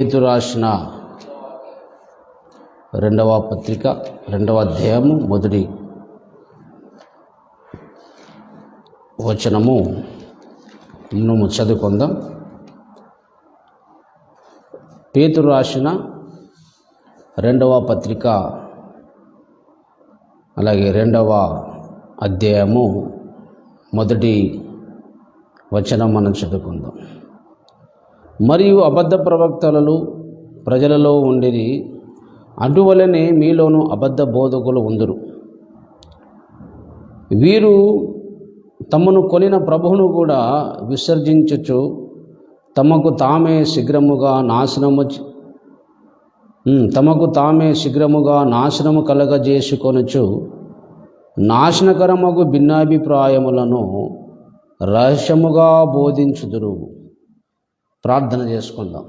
పేతు రాసిన రెండవ పత్రిక రెండవ అధ్యాయము మొదటి వచనము. మనము చదువుకుందాం. పేతు రాసిన రెండవ పత్రిక అలాగే రెండవ అధ్యాయము మొదటి వచనం మనం చదువుకుందాం. మరియు అబద్ధ ప్రవక్తలు ప్రజలలో ఉండిరి. అటువలనే మీలోనూ అబద్ధ బోధకులు ఉందరు. వీరు తమను కొనిన ప్రభువును కూడా విసర్జించచ్చు తమకు తామే శీఘ్రముగా నాశనము తమకు తామే శీఘ్రముగా నాశనము కలగజేసుకొనచ్చు నాశనకరమగు భిన్నాభిప్రాయములను రహస్యముగా బోధించుదురు. ప్రార్థన చేసుకుందాం.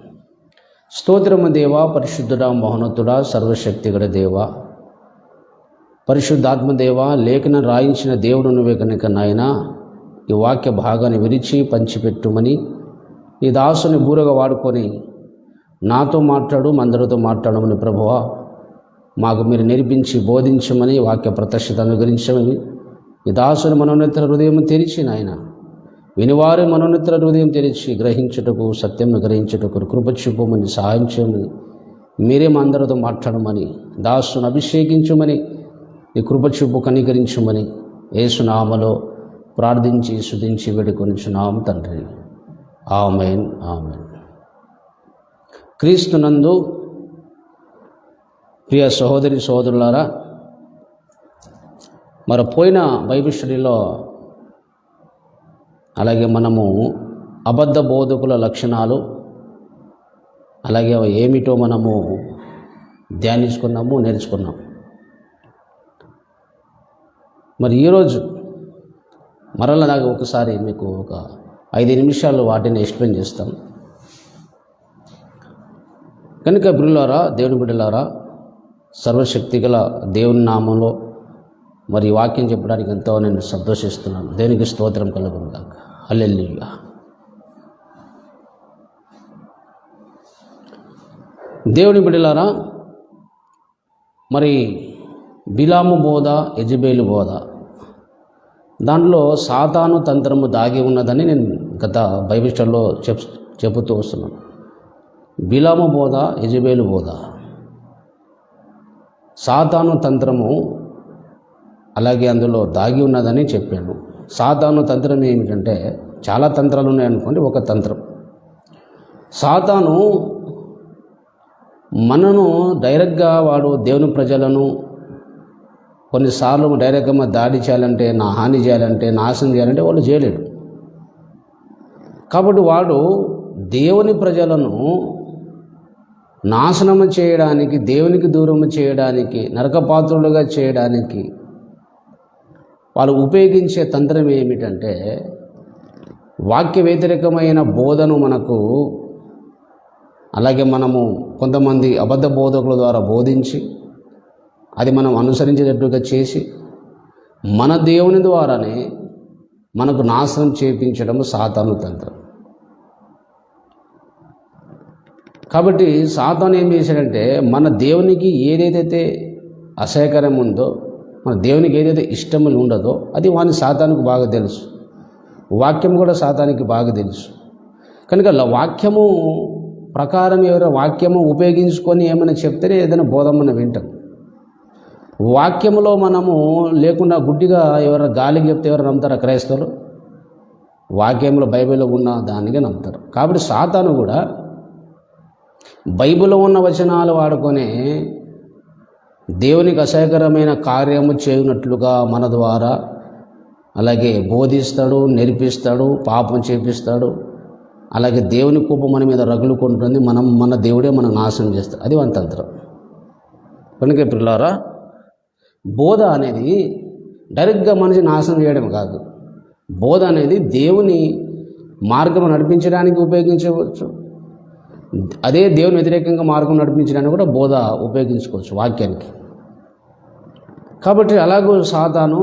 స్తోత్రము దేవ పరిశుద్ధుడా మహోన్నతుడా సర్వశక్తిగడ దేవా. పరిశుద్ధాత్మదేవ లేఖన రాయించిన దేవుడు నువ్వే కనుక నాయన ఈ వాక్య భాగాన్ని విరిచి పంచిపెట్టుమని ఈ దాసుని బూరగా వాడుకొని నాతో మాట్లాడు మందరితో మాట్లాడమని ప్రభువా. మాకు మీరు నేర్పించి బోధించమని వాక్య ప్రత్యక్షత అనుగ్రహించమని ఈ దాసుని మనోన్నత హృదయం తెరిచి నాయన. వినివారి మనోనిత్ర హృదయం తెరిచి గ్రహించుటకు సత్యంను గ్రహించుటకు కృప చూపమని సహాయం చేయమని మీరే మా అందరితో మాట్లాడమని దాసును అభిషేకించమని ఈ కృప చూపు కనికరించమని ఏసునామలో ప్రార్థించి శుధించి వేడుకొనిచున్నాం తండ్రి. Amen amen. క్రీస్తునందు ప్రియ సహోదరి సహోదరులారా మరి పోయిన బైబిల్ స్టడీలో అలాగే మనము అబద్ధ బోధకుల లక్షణాలు అలాగే ఏమిటో మనము ధ్యానించుకున్నాము నేర్చుకున్నాం మరి ఈరోజు మరలా నాకు ఒకసారి మీకు ఒక ఐదు నిమిషాలు వాటిని ఎక్స్ప్లెయిన్ చేస్తాం. కనుక బిడ్డలారా దేవుని బిడ్డలారా సర్వశక్తి గల దేవుని నామంలో మరి వాక్యం చెప్పడానికి ఎంతో నేను సంతోషిస్తున్నాను. దేనికి స్తోత్రం కలుగును హల్లెలూయా దేవుని బిడ్డలారా మరి బిలాము బోధ యజబేలు బోధ దాంట్లో సాతాను తంత్రము దాగి ఉన్నదని నేను గత బైబిల్ చెప్ చెబుతూ వస్తున్నాను. బిలాము బోధ యజబేలు బోధ సాతాను తంత్రము అలాగే అందులో దాగి ఉన్నదని చెప్పాను. సాతాను తంత్రం ఏమిటంటే చాలా తంత్రాలు ఉన్నాయనుకోండి ఒక తంత్రం. సాతాను మనను డైరెక్ట్గా వాడు దేవుని ప్రజలను కొన్నిసార్లు డైరెక్ట్గా దాడి చేయాలంటే నా హాని చేయాలంటే నాశనం చేయాలంటే వాళ్ళు చేయలేడు కాబట్టి వాడు దేవుని ప్రజలను నాశనము చేయడానికి దేవునికి దూరము చేయడానికి నరకపాత్రులుగా చేయడానికి వాళ్ళు ఉపయోగించే తంత్రం ఏమిటంటే వాక్య వ్యతిరేకమైన బోధను మనకు అలాగే మనము కొంతమంది అబద్ధ బోధకుల ద్వారా బోధించి అది మనం అనుసరించేటట్టుగా చేసి మన దేవుని ద్వారానే మనకు నాశనం చేపించడం సాతాను తంత్రం. కాబట్టి సాతాను ఏం చేశాడంటే మన దేవునికి ఏదైతే అసహ్యకరం ఉందో మన దేవునికి ఏదైతే ఇష్టం ఉండదో అది వాని సాతానికి బాగా తెలుసు. వాక్యం కూడా సాతానికి బాగా తెలుసు. కనుక వాక్యము ప్రకారం ఎవరో వాక్యము ఉపయోగించుకొని ఏమైనా చెప్తేనే ఏదైనా బోధమని మనం వింటాం. వాక్యములో మనము లేకుండా గుడ్డిగా ఎవరైనా గాలికి చెప్తే ఎవరు నమ్ముతారా క్రైస్తవులు? వాక్యంలో బైబిల్లో ఉన్న దానిగా నమ్ముతారు. కాబట్టి సాతాను కూడా బైబిల్లో ఉన్న వచనాలు వాడుకొని దేవునికి అసహకరమైన కార్యము చేయనట్లుగా మన ద్వారా అలాగే బోధిస్తాడు నేర్పిస్తాడు పాపం చేపిస్తాడు. అలాగే దేవుని కోపం మన మీద రగులుకుంటుంది. మనం మన దేవుడే మనం నాశనం చేస్తాడు. అది మన తంత్రం. కనుక పిల్లారా బోధ అనేది డైరెక్ట్గా మనిషి నాశనం చేయడం కాదు. బోధ అనేది దేవుని మార్గం నడిపించడానికి ఉపయోగించవచ్చు. అదే దేవుని వ్యతిరేకంగా మార్గం నడిపించడానికి కూడా బోధ ఉపయోగించుకోవచ్చు వాక్యానికి. కాబట్టి అలాగూ సాతాను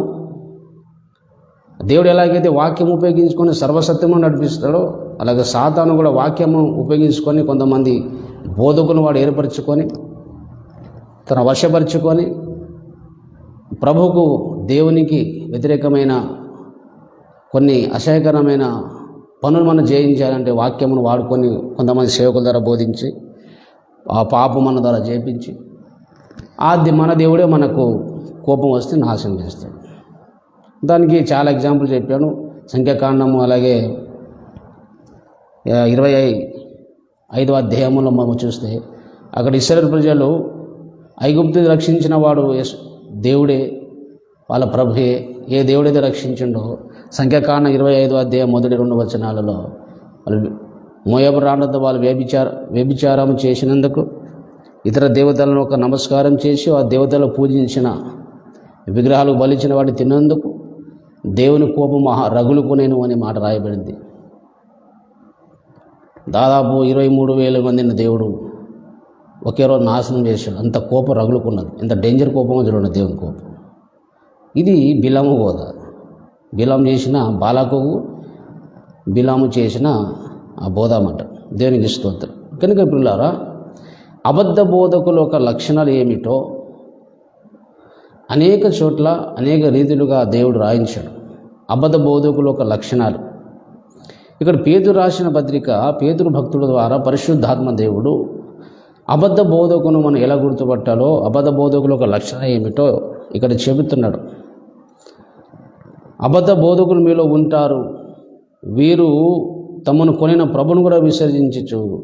దేవుడు ఎలాగైతే వాక్యం ఉపయోగించుకొని సర్వసత్యము నడిపిస్తాడో అలాగే సాతాను కూడా వాక్యము ఉపయోగించుకొని కొంతమంది బోధకును వాడు ఏర్పరచుకొని తన వశపరుచుకొని ప్రభుకు దేవునికి వ్యతిరేకమైన కొన్ని అసహ్యకరమైన పనులు మనం జయించాలంటే వాక్యమును వాడుకొని కొంతమంది సేవకుల ద్వారా బోధించి ఆ పాపం మన ద్వారా చేపించి ఆది మన దేవుడే మనకు కోపం వస్తే నాశనం చేస్తాడు. దానికి చాలా ఎగ్జాంపుల్ చెప్పాను. సంఖ్యాకాండము అలాగే ఇరవై ఐదో అధ్యాయంలో మనం చూస్తే అక్కడ ఇస్రాయేల్ ప్రజలు ఐగుప్తి రక్షించిన వాడు దేవుడే వాళ్ళ ప్రభుయే ఏ దేవుడైతే రక్షించిండో సంఖ్యాకాండ ఇరవై ఐదు అధ్యాయం మొదటి రెండు వచనాలలో వాళ్ళు మోయబు రావడంతో వాళ్ళు వ్యభిచార వ్యభిచారం చేసినందుకు ఇతర దేవతలను ఒక నమస్కారం చేసి ఆ దేవతలు పూజించిన విగ్రహాలు బలిచిన వాటిని తిన్నందుకు దేవుని కోపం మహా రగులుకునేను అనే మాట రాయబడింది. దాదాపు ఇరవై మూడు వేల మందిని దేవుడు ఒకే రోజు నాశనం చేశాడు. అంత కోపం రగులుకున్నది. ఎంత డేంజర్ కోపమో చూడండి దేవుని కోపం. ఇది బిలాము బోధ. బిలం చేసిన బాలాకు బిలాము చేసిన ఆ బోధ అన్నమాట దేవునికి స్తోత్రం. కనుక పిల్లారా అబద్ధ బోధకుల యొక్క లక్షణాలు ఏమిటో అనేక చోట్ల అనేక రీతిలుగా దేవుడు రాయించాడు. అబద్ధ బోధకుల యొక్క లక్షణాలు. ఇక్కడ పేతురు రాసిన పత్రిక పేతురు భక్తుల ద్వారా పరిశుద్ధాత్మ దేవుడు అబద్ధ బోధకును మనం ఎలా గుర్తుపట్టాలో అబద్ధ బోధకుల యొక్క లక్షణం ఏమిటో ఇక్కడ చెబుతున్నాడు. అబద్ధ బోధకులు మీలో ఉంటారు. వీరు తమను కొనిన ప్రభును కూడా విసర్జించచ్చు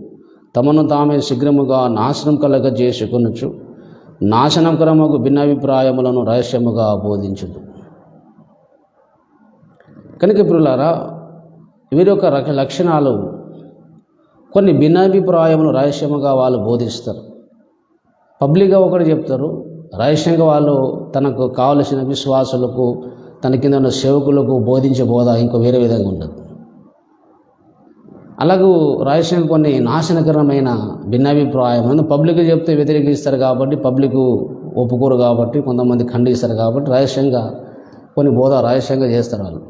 తమను తామే శీఘ్రముగా నాశనం కలగ చేసుకొనొచ్చు నాశనకరముకు భిన్నాభిప్రాయములను రహస్యముగా బోధించదు కనుక పిల్లారా వీరి యొక్క రక లక్షణాలు కొన్ని భిన్నాభిప్రాయములు రహస్యముగా వాళ్ళు బోధిస్తారు. పబ్లిక్గా ఒకటి చెప్తారు రహస్యంగా వాళ్ళు తనకు కావలసిన విశ్వాసులకు తన కింద ఉన్న సేవకులకు బోధించే బోధ ఇంకో వేరే విధంగా ఉండదు అలాగూ రహస్యంగా కొన్ని నాశనకరమైన భిన్నాభిప్రాయం. పబ్లిక్ చెప్తే వ్యతిరేకిస్తారు కాబట్టి పబ్లిక్ ఒప్పుకోరు కాబట్టి కొంతమంది ఖండిస్తారు కాబట్టి రహస్యంగా కొన్ని బోధ రహస్యంగా చేస్తారు వాళ్ళు.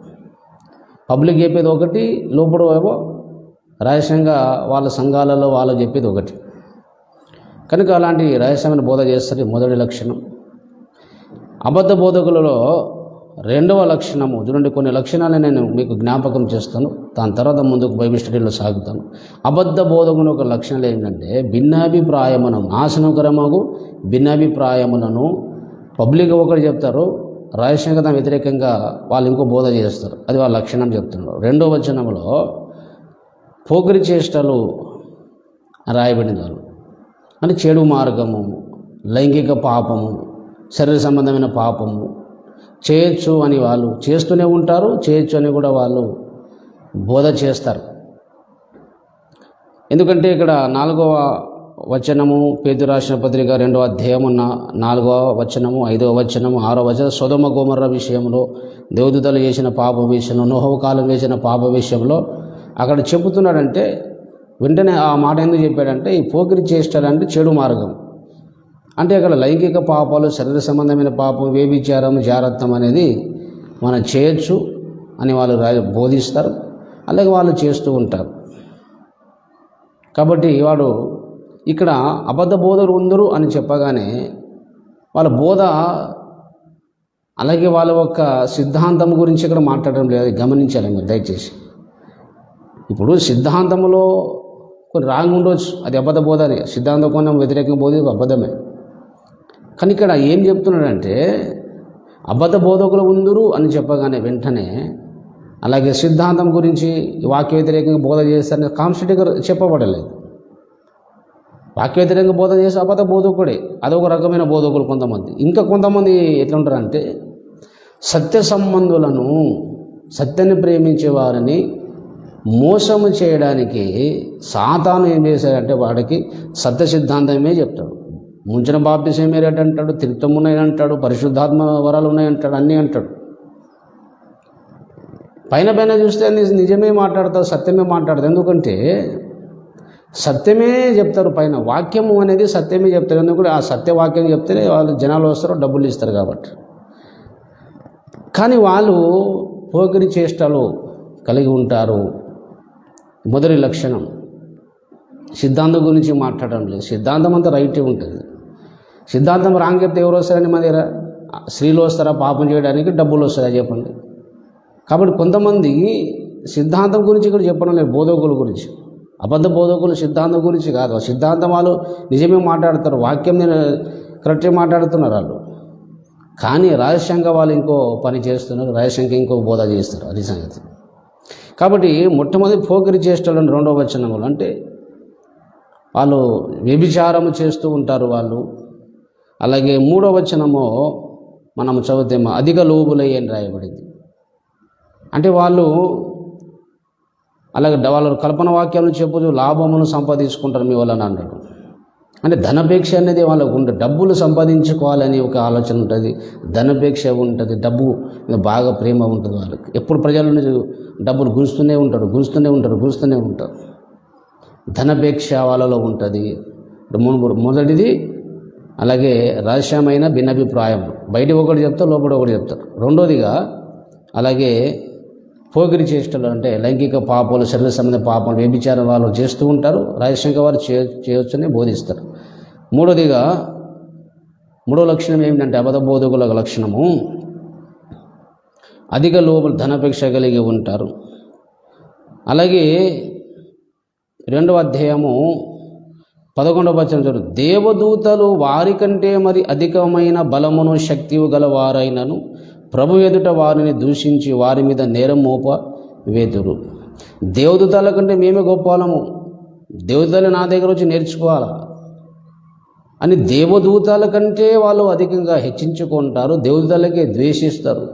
పబ్లిక్ చెప్పేది ఒకటి లోపల ఏమో రహస్యంగా వాళ్ళ సంఘాలలో వాళ్ళు చెప్పేది ఒకటి. కనుక అలాంటి రహస్యమైన బోధ చేస్తారు మొదటి లక్షణం. అబద్ధ బోధకులలో రెండవ లక్షణము చూడండి కొన్ని లక్షణాలు నేను మీకు జ్ఞాపకం చేస్తాను. దాని తర్వాత ముందుకు బైబిల్ స్టడీలో సాగుతాను. అబద్ధ బోధకుని ఒక లక్షణాలు ఏంటంటే భిన్నాభిప్రాయమును నాశనకరమగు భిన్నాభిప్రాయములను పబ్లిక్ ఒకటి చెప్తారు. రహస్యంగా వ్యతిరేకంగా వాళ్ళు ఇంకో బోధ చేస్తారు. అది వాళ్ళ లక్షణం చెప్తున్నారు. రెండో వచనంలో పోకిరి చేష్టలు రాయబడిన వాళ్ళు అంటే చెడు మార్గము లైంగిక పాపము శరీర సంబంధమైన పాపము చేయొచ్చు అని వాళ్ళు చేస్తూనే ఉంటారు చేయొచ్చు అని కూడా వాళ్ళు బోధ చేస్తారు. ఎందుకంటే ఇక్కడ నాలుగవ వచనము పేదు రాసిన పత్రిక రెండవ అధ్యాయము నాలుగవ వచనము ఐదవ వచనము ఆరో వచనం సొదమ గోమర్ర విషయంలో దేవదూతలు చేసిన పాప విషయంలో నోహవ కాలం వేసిన పాప విషయంలో అక్కడ చెబుతున్నాడంటే వెంటనే ఆ మాట ఎందుకు చెప్పాడంటే ఈ పోకిరి చేష్టాలంటే చెడు మార్గం. అంటే అక్కడ లైంగిక పాపాలు శరీర సంబంధమైన పాపం వేభిచారం జారత్వం అనేది మనం చేయొచ్చు అని వాళ్ళు రా- బోధిస్తారు. అలాగే వాళ్ళు చేస్తూ ఉంటారు. కాబట్టి వాడు ఇక్కడ అబద్ధ బోధలు ఉందరు అని చెప్పగానే వాళ్ళ బోధ అలాగే వాళ్ళ యొక్క సిద్ధాంతం గురించి ఇక్కడ మాట్లాడడం లేదు. గమనించాలి మీరు దయచేసి. ఇప్పుడు సిద్ధాంతంలో కొన్ని రాంగ్ ఉండవచ్చు అది అబద్ధ బోధనే. సిద్ధాంతం కొన్ని వ్యతిరేకంగా బోధి అబద్ధమే. కానీ ఇక్కడ ఏం చెప్తున్నాడంటే అబద్ధ బోధకులు ఉందురు అని చెప్పగానే వెంటనే అలాగే సిద్ధాంతం గురించి వాక్య వ్యతిరేకంగా బోధ చేస్తారని కాన్స్టిట్యూట్గా చెప్పబడలేదు. వాక్య వ్యతిరేకంగా బోధ చేసే అబద్ధ బోధకుడే అదొక రకమైన బోధకులు కొంతమంది. ఇంకా కొంతమంది ఎట్లుంటారంటే సత్య సంబంధులను సత్యాన్ని ప్రేమించే వారిని మోసము చేయడానికి సాతాను ఏం చేశాడంటే వాడికి సత్య సిద్ధాంతమే చెప్తాడు. ముంచిన బాప్తిసం ఏరేట అంటాడు తిరుత్తం ఉన్నాయి అంటాడు పరిశుద్ధాత్మ వరాలు ఉన్నాయి అంటాడు అన్నీ అంటాడు. పైన పైన చూస్తే నిజమే మాట్లాడతారు సత్యమే మాట్లాడతారు. ఎందుకంటే సత్యమే చెప్తారు పైన వాక్యము అనేది సత్యమే చెప్తారు. ఎందుకంటే ఆ సత్యవాక్యం చెప్తే వాళ్ళు జనాలు వస్తారు డబ్బులు ఇస్తారు కాబట్టి. కానీ వాళ్ళు పోకిరి చేష్టలు కలిగి ఉంటారు. మొదటి లక్షణం సిద్ధాంతం గురించి మాట్లాడడం లేదు. సిద్ధాంతం అంతా రైటే ఉంటుంది. సిద్ధాంతం రాంగ్ చెప్తే ఎవరు వస్తారని మన దగ్గర స్త్రీలు వస్తారా? పాపం చేయడానికి డబ్బులు వస్తారా చెప్పండి. కాబట్టి కొంతమంది సిద్ధాంతం గురించి ఇక్కడ చెప్పడం లేదు బోధకుల గురించి. అబద్ధ బోధకులు సిద్ధాంతం గురించి కాదు. సిద్ధాంతం వాళ్ళు నిజమే మాట్లాడతారు వాక్యం నేను కరెక్ట్గా మాట్లాడుతున్నారు వాళ్ళు. కానీ రహస్యంగా వాళ్ళు ఇంకో పని చేస్తున్నారు రహస్యంగా ఇంకో బోధ చేస్తారు అది సంగతి. కాబట్టి మొట్టమొదటి పోకిరి చేష్టలను రెండవ వచనములు అంటే వాళ్ళు వ్యభిచారము చేస్తూ ఉంటారు వాళ్ళు. అలాగే మూడవ వచనము మనం చదివితేమో అధిక లోబులయ్యి అని రాయబడింది. అంటే వాళ్ళు అలాగే వాళ్ళు కల్పన వాక్యాలను చెప్పు లాభమును సంపాదించుకుంటారు మీ వాళ్ళని అంటారు. అంటే ధనపేక్ష అనేది వాళ్ళకు ఉంటుంది డబ్బులు సంపాదించుకోవాలని ఒక ఆలోచన ఉంటుంది. ధనపేక్ష ఉంటుంది డబ్బు బాగా ప్రేమ ఉంటుంది వాళ్ళకి. ఎప్పుడు ప్రజలను డబ్బులు గుంజుతూనే ఉంటారు గుంజుతూనే ఉంటారు గుంజుతూనే ఉంటారు. ధనపేక్ష వాళ్ళలో ఉంటుంది. మొదటిది అలాగే రహస్యమైన భిన్నాభిప్రాయం. బయట ఒకటి చెప్తారు లోపల ఒకటి చెప్తారు రెండోదిగా అలాగే పోగిరి చేష్టలు అంటే లైంగిక పాపాలు శరీర సంబంధ పాపాలు వ్యభిచారం వాళ్ళు చేస్తూ ఉంటారు. రహస్యంగా వారు చే చేయొచ్చని బోధిస్తారు. మూడోదిగా మూడో లక్షణం ఏమిటంటే అబద్ధ బోధకుల లక్షణము. అధిక లోపల ధనపేక్ష కలిగి ఉంటారు. అలాగే రెండవ అధ్యాయము పదకొండవ వచనం చూడు. దేవదూతలు వారికంటే మరి అధికమైన బలమును శక్తి గల వారైనను ప్రభు ఎదుట వారిని దూషించి వారి మీద నేరం మోప వేదురు. దేవదూతల కంటే మేమే గొప్పవాళ్ళము దేవదూతలు నా దగ్గర వచ్చి నేర్చుకోవాలా? అని దేవదూతల కంటే వాళ్ళు అధికంగా హెచ్చించుకుంటారు దేవదూతలకే ద్వేషిస్తారు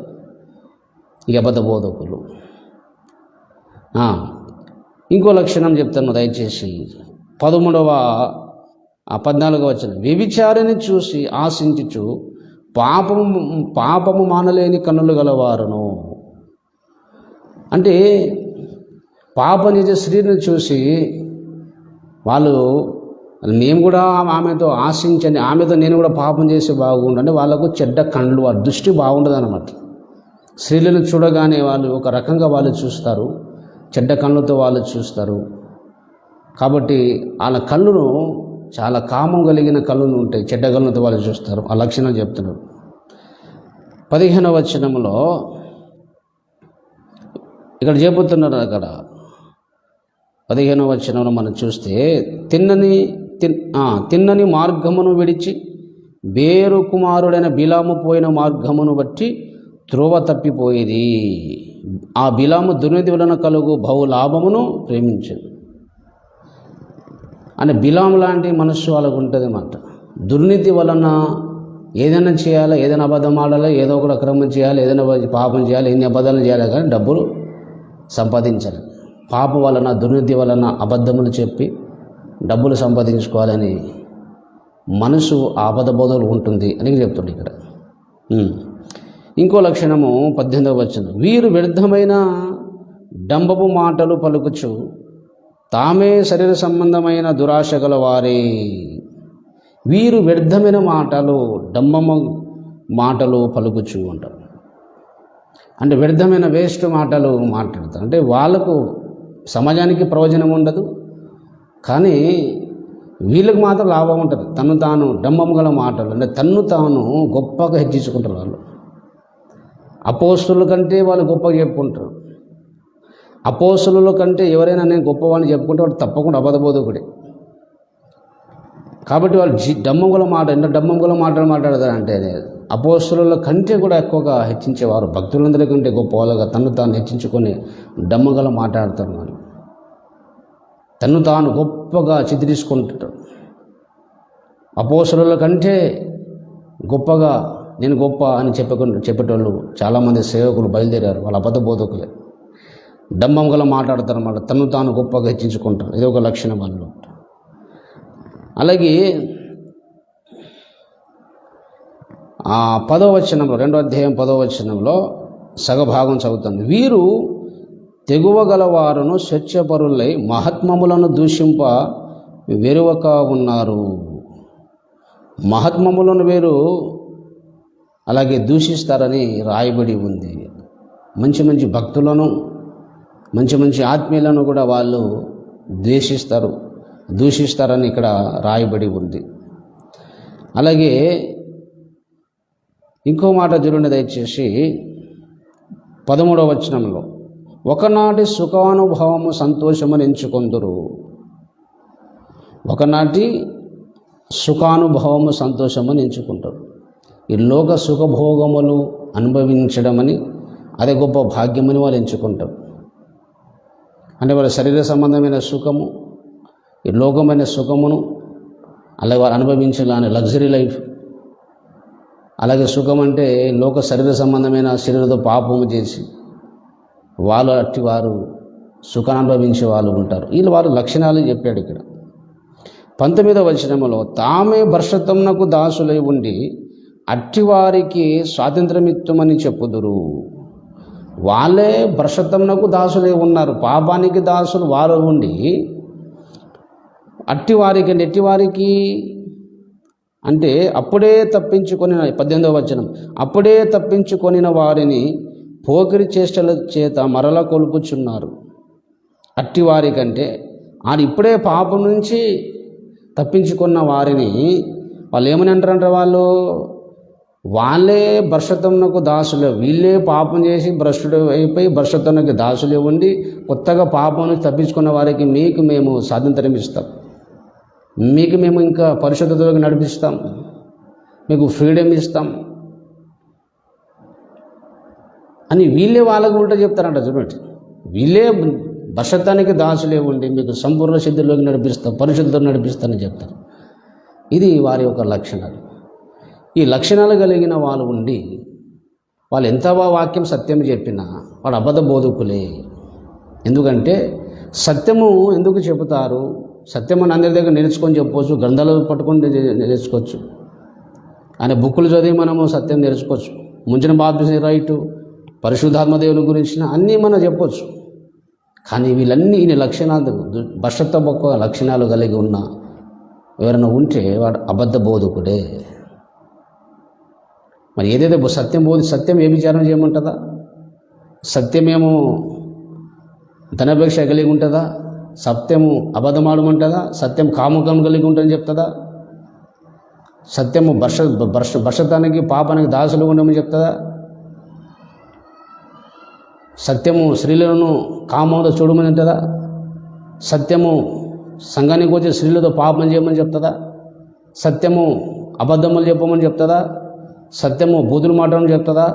ఈ అబద్ధ బోధకులు. ఇంకో లక్షణం చెప్తాను దయచేసి. పదమూడవ పద్నాలుగవ వచ్చిన వ్యభిచారిని చూసి ఆశించుచు పాపము పాపము మానలేని కన్నులు గలవారును. అంటే పాపం చేసే స్త్రీని చూసి వాళ్ళు నేను కూడా ఆమెతో ఆశించని ఆమెతో నేను కూడా పాపం చేసి బాగుండని వాళ్ళకు చెడ్డ కళ్ళు ఆ దృష్టి బాగుండదు అనమాట స్త్రీలను చూడగానే వాళ్ళు ఒక రకంగా వాళ్ళు చూస్తారు. చెడ్డ కళ్ళతో వాళ్ళు చూస్తారు. కాబట్టి వాళ్ళ కళ్ళును చాలా కామం కలిగిన కళ్ళును ఉంటాయి. చెడ్డ కళ్ళతో వాళ్ళు చూస్తారు. ఆ లక్షణాలు చెప్తున్నారు. పదిహేనవ వచనంలో ఇక్కడ చెబుతున్నారు అక్కడ. పదిహేనవ వచనంలో మనం చూస్తే తిన్నని తిన్ తిన్నని మార్గమును విడిచి బేరు కుమారుడైన బిలాము పోయిన మార్గమును బట్టి త్రోవ తప్పిపోయేది. ఆ బిలాము దుర్నీతి వలన కలుగు బహు లాభమును ప్రేమించింది అని బిలాం లాంటి మనస్సు వాళ్ళకు ఉంటుంది అన్నమాట. దుర్నీతి వలన ఏదైనా చేయాలా ఏదైనా అబద్ధం ఆడాలా ఏదో ఒకటి అక్రమం చేయాలి ఏదైనా పాపం చేయాలి ఎన్ని అబద్ధాలు చేయాలి కానీ డబ్బులు సంపాదించాలి పాపం వలన దుర్నీతి వలన అబద్ధములు చెప్పి డబ్బులు సంపాదించుకోవాలని మనసు ఆపద బోధలు ఉంటుంది అని చెప్తుంది ఇక్కడ. ఇంకో లక్షణము పద్దెనిమిదవ వచ్చింది వీరు వ్యర్థమైన డంబపు మాటలు పలుకుచు తామే శరీర సంబంధమైన దురాశ గల వారే వీరు వ్యర్థమైన మాటలు డమ్మమ్మ మాటలు పలుకుచు అంటారు. అంటే వ్యర్థమైన వేస్ట్ మాటలు మాట్లాడతారు. అంటే వాళ్ళకు సమాజానికి ప్రయోజనం ఉండదు. కానీ వీళ్ళకి మాత్రం లాభం ఉంటుంది. తను తాను డమ్మము గల మాటలు అంటే తన్ను తాను గొప్పగా హెచ్చించుకుంటారు వాళ్ళు. అపోస్తుల కంటే వాళ్ళు గొప్పగా చెప్పుకుంటారు. అపోస్తుల కంటే ఎవరైనా నేను గొప్పవాడిని చెప్పుకుంటే వాడు తప్పకుండా అబద్ధబోధకుడే. కాబట్టి వాళ్ళు జీ డమ్మం మాట ఎన్నో డమ్మం మాటలు మాటలు మాట్లాడతారంటే అపోస్తుల కంటే కూడా ఎక్కువగా హెచ్చించేవారు భక్తులందరి కంటే గొప్ప వాళ్ళుగా తను తాను హెచ్చించుకొని డమ్మగల మాట్లాడతారు వాళ్ళు. తను తాను గొప్పగా చిత్రించుకుంటాడు అపోసుల కంటే గొప్పగా నేను గొప్ప అని చెప్పుకుంటూ చెప్పేటోళ్ళు చాలామంది సేవకులు బయలుదేరారు వాళ్ళ అబద్ధ బోధకులే డంబం గల మాట్లాడతారు అన్నమాట తను తాను గొప్పగా హెచ్చించుకుంటారు. ఇది ఒక లక్షణం వాళ్ళు అలాగే ఆ పదో వచనంలో రెండో అధ్యాయం పదో వచనంలో సగభాగం చదువుతుంది వీరు తెగువగలవారును స్వచ్ఛపరులై మహాత్మములను దూషింప వెరువక ఉన్నారు. మహాత్మములను వేరు అలాగే దూషిస్తారని రాయబడి ఉంది. మంచి మంచి భక్తులను మంచి మంచి ఆత్మీయులను కూడా వాళ్ళు ద్వేషిస్తారు దూషిస్తారని ఇక్కడ రాయబడి ఉంది. అలాగే ఇంకో మాట చూడండి దయచేసి పదమూడవ వచనంలో ఒకనాటి సుఖానుభవము సంతోషమని ఎంచుకొందరు. ఒకనాటి సుఖానుభవము సంతోషమని ఎంచుకుంటారు. ఈ లోక సుఖభోగములు అనుభవించడమని అదే గొప్ప భాగ్యమని వాళ్ళు ఎంచుకుంటారు. అంటే వాళ్ళ శరీర సంబంధమైన సుఖము ఈ లోకమైన సుఖమును అలాగే వారు అనుభవించగానే లగ్జరీ లైఫ్ అలాగే సుఖం అంటే లోక శరీర సంబంధమైన శరీరతో పాపము చేసి వాళ్ళు అట్టి వారు సుఖాన్ని అనుభవించే వాళ్ళు ఉంటారు. వీళ్ళు వారు లక్షణాలు చెప్పాడు ఇక్కడ. పంతొమ్మిదవ వచనంలో తామే భర్షత్వమునకు దాసులై ఉండి అట్టివారికి స్వాతంత్రమిత్వమని చెప్పుదురు. వాళ్ళే భ్రషత్వమునకు దాసులే ఉన్నారు. పాపానికి దాసులు వారు ఉండి అట్టివారికి నెట్టివారికి అంటే అప్పుడే తప్పించుకొని పద్దెనిమిదవ వచనం అప్పుడే తప్పించుకొనిన వారిని పోకిరి చేష్టల చేత మరల కొలుపుచున్నారు. అట్టివారి కంటే ఆయన ఇప్పుడే పాపం నుంచి తప్పించుకున్న వారిని వాళ్ళు ఏమని అంటారంటారు వాళ్ళు? వాళ్ళే భ్రష్టత్వమునకు దాసులు వీళ్ళే పాపం చేసి భ్రష్టుడు అయిపోయి భ్రష్టత్వమునకు దాసులే ఉండి కొత్తగా పాపం తప్పించుకున్న వారికి మీకు మేము స్వాతంత్రం ఇస్తాం. మీకు మేము ఇంకా పరిశుద్ధతలోకి నడిపిస్తాం. మీకు ఫ్రీడమ్ ఇస్తాం. అని వీళ్ళే వాళ్ళకు ఉల్టా చెప్తారంట చూడండి. వీళ్ళే భర్షత్వానికి దాసులే ఉండి మీకు సంపూర్ణ సిద్ధిలోకి నడిపిస్తాం పరిశుద్ధం నడిపిస్తానని చెప్తారు. ఇది వారి యొక్క లక్షణాలు. ఈ లక్షణాలు కలిగిన వాళ్ళు ఉండి వాళ్ళు ఎంత వాక్యం సత్యం చెప్పినా వాడు అబద్ధ బోధకులే. ఎందుకంటే సత్యము ఎందుకు చెబుతారు? సత్యం అందరి దగ్గర నేర్చుకొని చెప్పవచ్చు గ్రంథాలు పట్టుకొని నేర్చుకోవచ్చు. ఆయన బుక్కులు చదివి మనము సత్యం నేర్చుకోవచ్చు. ముంచిన బాప్తిజం రైటు పరిశుద్ధాత్మదేవుని గురించిన అన్నీ మనం చెప్పవచ్చు కానీ వీళ్ళన్నీ ఈ లక్షణాలు భర్షత్వ లక్షణాలు కలిగి ఉన్న ఎవరైనా ఉంటే వాడు అబద్ధ బోధకుడే. మరి ఏదైతే సత్యం బోధి సత్యం ఏ విచారణ చేయమంటుందా? సత్యమేమో ధనపేక్ష కలిగి ఉంటుందా? సత్యము అబద్ధమాడమంటుందా? సత్యం కాముకం కలిగి ఉంటుందని చెప్తుందా? సత్యము భర్ష భర్ష భర్షతానికి పాపానికి దాసులు ఉండమని చెప్తుందా? సత్యము స్త్రీలను కామంలో చూడమని అంటుందా? సత్యము సంఘానికి వచ్చే స్త్రీలతో పాపం చేయమని చెప్తుందా? సత్యము అబద్ధములు చెప్పమని చెప్తుందా? సత్యము బూతులు మాట్లాడమని చెప్తుందా?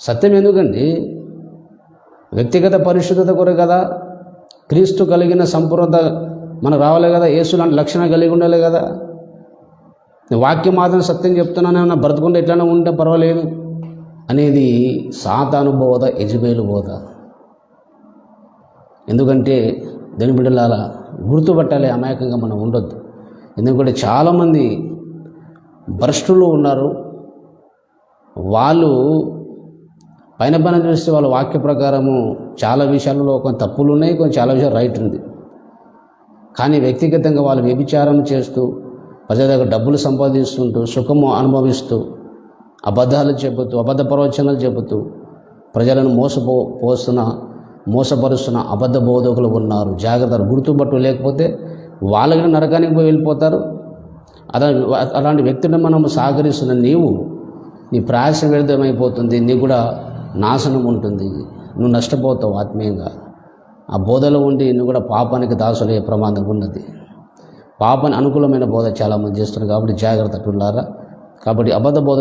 సత్యం ఎందుకండి? వ్యక్తిగత పరిశుద్ధత కొరకు కదా క్రీస్తు కలిగిన సంపూర్ణత మనకు రావాలి కదా యేసు లాంటి లక్షణం కలిగి ఉండాలి కదా. వాక్యం మాత్రం సత్యం చెప్తున్నాను నా బ్రతకుండా ఎట్లనే ఉంటే పర్వాలేదు అనేది సాతాను బోధ యజబేలు బోధ. ఎందుకంటే దేని బిడ్డలాల గుర్తుపట్టాలి అమాయకంగా మనం ఉండొద్దు. ఎందుకంటే చాలామంది భ్రష్టులు ఉన్నారు. వాళ్ళు పైన పైన చూస్తే వాళ్ళ వాక్య ప్రకారము చాలా విషయాలలో కొన్ని తప్పులు ఉన్నాయి కొన్ని చాలా విషయాలు రైట్ ఉంది. కానీ వ్యక్తిగతంగా వాళ్ళు వ్యభిచారం చేస్తూ ప్రజల దగ్గర డబ్బులు సంపాదిస్తుంటూ సుఖము అనుభవిస్తూ అబద్ధాలు చెబుతూ అబద్ధ ప్రవచనాలు చెబుతూ ప్రజలను మోసపో పోస్తున్న మోసపరుస్తున్న అబద్ధ బోధకులు ఉన్నారు. జాగ్రత్త గుర్తుపట్టు లేకపోతే వాళ్ళకి నరకానికి పోయి వెళ్ళిపోతారు. అలా అలాంటి వ్యక్తులను మనం సహకరిస్తున్న నీవు నీ ప్రయాస వ్యర్థమైపోతుంది నీకు కూడా నాశనం ఉంటుంది నువ్వు నష్టపోతావు ఆత్మీయంగా. ఆ బోధలో ఉండి నువ్వు కూడా పాపానికి దాసులయ్యే ప్రమాదం ఉన్నది. పాపానికి అనుకూలమైన బోధ చాలామంది చేస్తున్నారు కాబట్టి జాగ్రత్త పిల్లారా కాబట్టి అబద్ధ బోధ